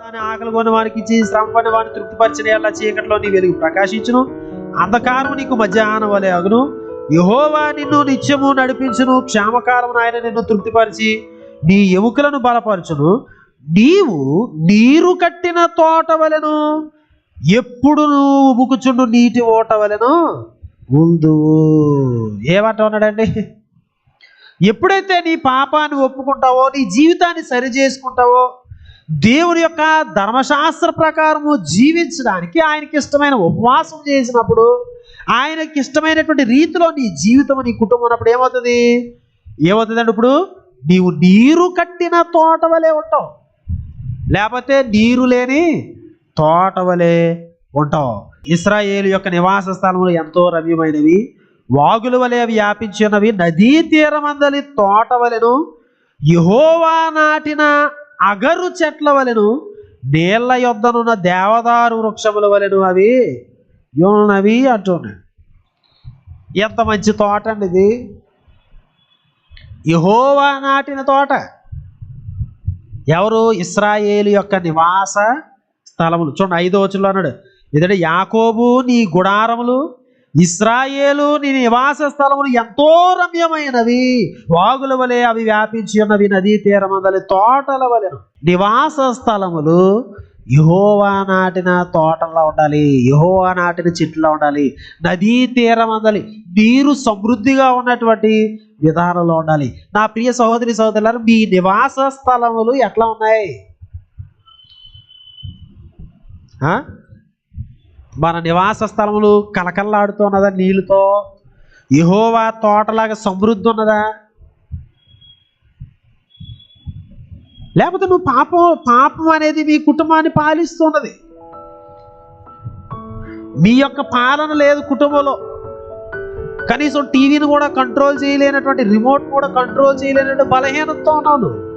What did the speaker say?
దాని ఆకలి కొని వానికి ఇచ్చి శ్రమ వాడిని తృప్తిపరిచిన ఎలా చీకట్లో నీ వెలుగు ప్రకాశించును. అంధకారం నీకు మధ్యాహ్నం వలె అగును. యహోవా నిన్ను నిత్యము నడిపించును. క్షేమకాలం ఆయన నిన్ను తృప్తిపరిచి నీ ఎముకలను బలపరచును. నీవు నీరు కట్టిన తోట వలెను ఎప్పుడు నువ్వు ఉబుకుచుండు నీటి ఓట వలెను ముందు ఏమంటా ఉన్నాడండి ఎప్పుడైతే నీ పాపాన్ని ఒప్పుకుంటావో నీ జీవితాన్ని సరి చేసుకుంటావో దేవుని యొక్క ధర్మశాస్త్ర ప్రకారము జీవించడానికి ఆయనకి ఇష్టమైన ఉపవాసం చేసినప్పుడు ఆయనకి ఇష్టమైనటువంటి రీతిలో నీ జీవితం నీ కుటుంబం ఉన్నప్పుడు ఏమవుతుంది? ఏమవుతుందండి ఇప్పుడు? నీవు నీరు కట్టిన తోట వలె ఉంటావు. లేకపోతే నీరు లేని తోట వలె ఉంటావు. ఇస్రాయేలు యొక్క నివాస స్థలములు ఎంతో రమ్యమైనవి. వాగుల వలె వ్యాపించినవి. నదీ తీరమందలి తోట వలెను యహోవా నాటిన అగరు చెట్ల వలెను నీళ్ళ యొద్దనున్న దేవదారు వృక్షముల వలెను అవి ఉన్నవి అంటున్నాడు ఎంత మంచి తోట అండి ఇది. యహోవా నాటిన తోట. ఎవరు? ఇస్రాయేలు యొక్క నివాస స్థలములు. చూడండి ఐదో వచ్చులో అన్నాడు ఎందుకంటే యాకోబు నీ గుడారములు ఇస్రాయేలు నీ నివాస స్థలములు ఎంతో రమ్యమైనవి. వాగుల వలె అవి వ్యాపించి ఉన్నవి నదీ తీరమందలి తోటల వలెను నివాస స్థలములు యహోవా నాటిన తోటల్లో ఉండాలి యహోవా నాటిన చెట్లలో ఉండాలి నదీ తీరమందలి నీరు సమృద్ధిగా ఉన్నటువంటి విధానంలో ఉండాలి. నా ప్రియ సహోదరి సహోదరులారు మీ నివాస స్థలములు ఎట్లా ఉన్నాయి? మన నివాస స్థలములు కలకల్లాడుతున్నదా నీళ్ళతో యహోవా తోటలాగా సమృద్ధి ఉన్నదా లేకపోతే నువ్వు పాపం పాపం అనేది మీ కుటుంబాన్ని పాలిస్తున్నది. మీ యొక్క పాలన లేదు కుటుంబంలో. కనీసం టీవీని కూడా కంట్రోల్ చేయలేనటువంటి రిమోట్ కూడా కంట్రోల్ చేయలేనటువంటి బలహీనతతో ఉన్నావు నువ్వు.